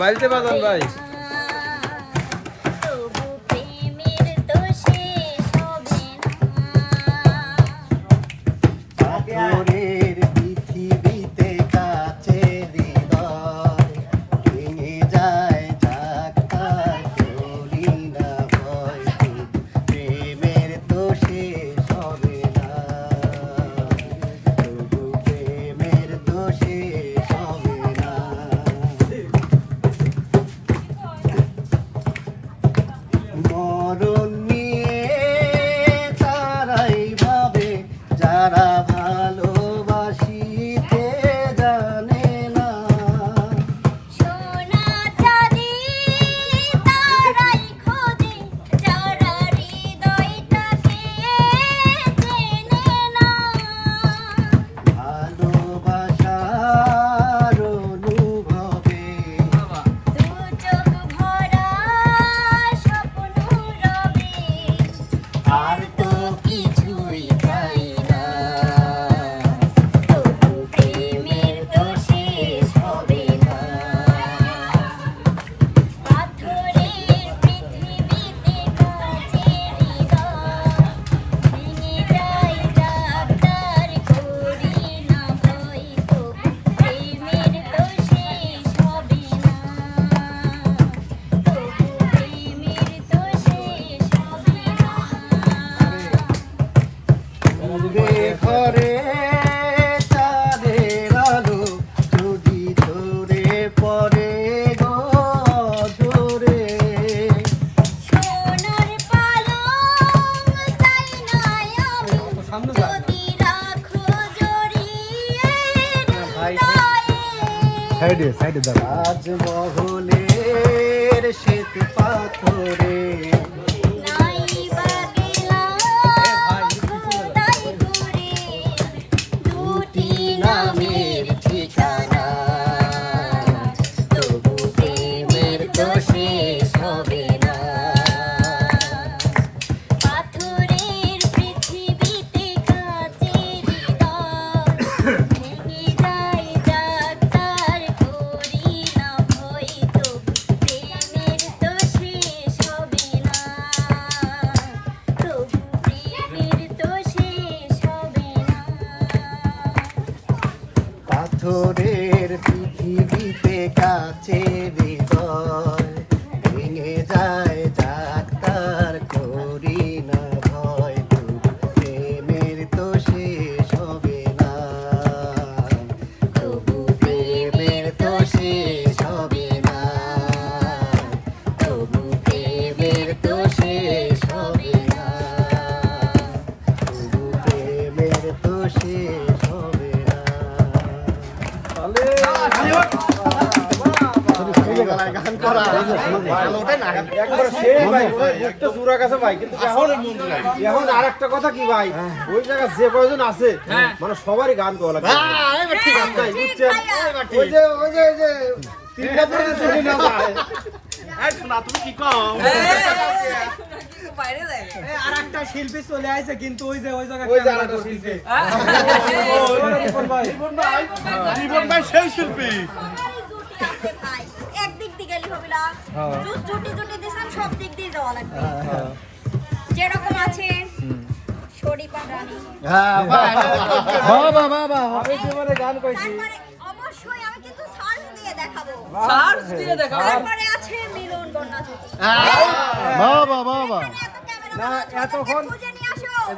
বাড়িতে বাজান ভাই। ঘুরে ঘরে চাঁদের আলো যদি ধরে পড়ে গো ঝরে সোনার পালং চাই না করা একবার সেই ভাই একটা জোড়া কাছে ভাই কিন্তু এখন এখন আর একটা কথা কি ভাই ওই জায়গায় যে কয়জন আছে মানে সবারই গান গাওয়া লাগবে ঠিক আছে বুঝছেন ওই যে ওই যে ওই যে তিনটা পর্যন্ত না একটা শিল্পী চলে আসে কিন্তু ওই যে ওই জায়গায় ওই যে ক্যামেরা রিপন ভাই জীবন ভাই সেই শিল্পী একদিক দিয়ে গেলে হবে না হ্যাঁ। জুট জুটি জুটি দিছেন সব দিক দিয়ে যাওয়া লাগবে। যেরকম আছে শরীফা রানী। হ্যাঁ বাবা বাবা আমি যে গান কইছি। অবশ্যই আমি কিন্তু সার্চ দিয়ে দেখাবো। সার্চ দিয়ে দেখাও। তারপরে আছে মিলন বাবা বাবা না, এতক্ষণ-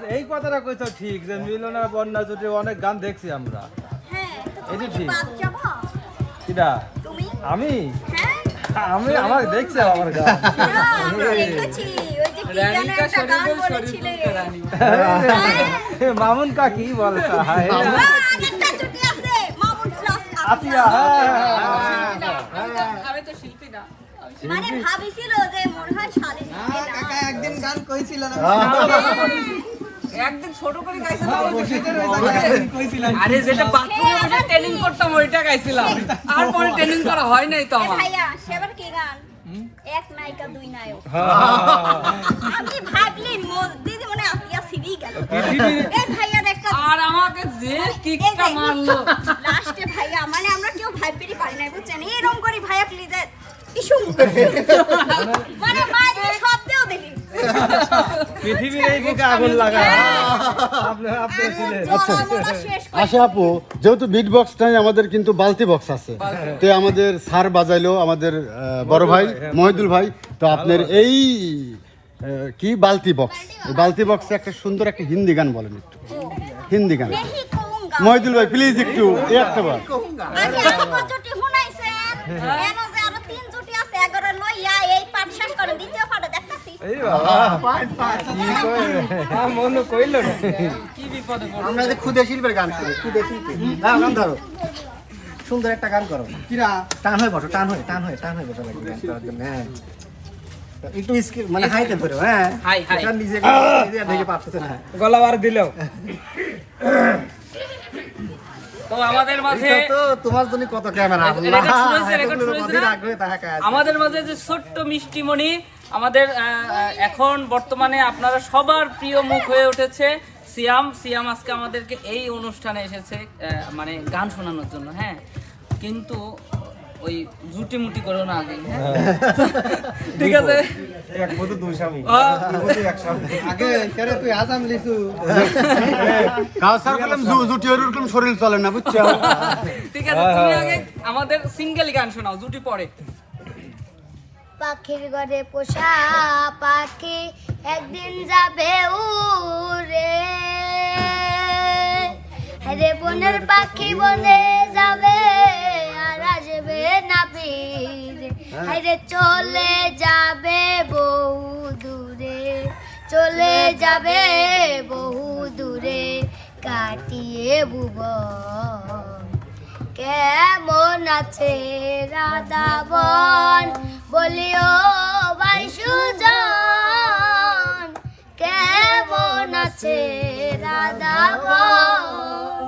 এই কথাটা কইছো ঠিক যে মিলনা বন্যা জুটি অনেক গান দেখছি আমরা। হ্যাঁ ঠিক। কিটা আমি? হ্যাঁ আমি আমার দেখছি আমার কি হায় মামুন প্লাস আতিয়া হ্যাঁ, হ্যাঁ, হ্যাঁ। আমি তো শিল্পী না। মানে ভাবিছিল যে মনে হয় একদিন গান কইছিল না। একদিন ছোট করে গাইছিলাম আরে যেটা বাথরুমে বসে ট্রেনিং করতাম ওইটা গাইছিলাম। আর পরে ট্রেনিং করা হয় নাই তো আমার। ভাইয়া সেবার কি গান? এক নায়িকা দুই নায়ক। হ্যাঁ, আমি ভাবলি দিদি মনে হয় আতিয়া সিবি গেল। এই ভাইয়ার একটা আর আমাকে যে কিকটা মারলো। লাস্টে ভাইয়া মানে আমরা কেউ ভাবতেই পারি না বুঝছেন? এরকম করি ভাইয়া প্লিজ মানে মায়ের শব্দেও দেখি পৃথিবীর এই দিকে আগুন লাগা আপনি আপনি ছিলেন। জ্বালানোটা আশা আপু যেহেতু বিট বক্স নাই আমাদের কিন্তু বালতি বক্স আছে। তো আমাদের স্যার বাজাইলো আমাদের বড় ভাই মহিদুল ভাই। তো আপনার এই কি বালতি বক্স বালতি বক্সে একটা সুন্দর একটা হিন্দি গান বলেন একটু। হিন্দি গান। মহিদুল ভাই প্লিজ একটু এই একটা বার আগে আরও কত জুটি শুনাইছেন এনো যে আরও তিন জুটি আছে এগারো লইয়া এই পাঠ শেষ করে দ্বিতীয় পাঠে দেখতাছি মনে কইল না। কি বিপদে পড়ল আমরা যে খুদে শিল্পের গান করি খুদে শিল্পী। হ্যাঁ গান ধরো। সুন্দর একটা গান করো। কিরা? টান হয়ে বসো টান হয়ে টান হয়ে টান হয়ে বসো লাগবে গান করার জন্য হ্যাঁ। একটু স্কিল মানে হাইতে ধরো হ্যাঁ। হাই, হাই। নিজে নিজে দেখে পারতেছে না। গলা বার দিলেও তো আমাদের মাঝে তো তোমার জন্য কত ক্যামেরা আমাদের মাঝে যে ছোট্ট মিষ্টিমণি আমাদের এখন বর্তমানে আপনারা সবার প্রিয় মুখ হয়ে উঠেছে সিয়াম। সিয়াম আজকে আমাদেরকে এই অনুষ্ঠানে এসেছে মানে গান শোনানোর জন্য হ্যাঁ। কিন্তু ওই জুটি মুটি করো না আগে হ্যাঁ? বুঝছ? ঠিক আছে আমাদের সিঙ্গেল গান শোনাও জুটি পরে। পাখির ঘরে পোষা পাখি একদিন যাবে উড়ে। রে বনের পাখি বনে যাবে আর আসবে না ফিরে রে চলে যাবে বহু দূরে চলে যাবে। বহু দূরে কাটিয়ে ভুবন কেমন আছে রাধাবন? বলিও ভাই সুজন কেমন আছে রাধাবন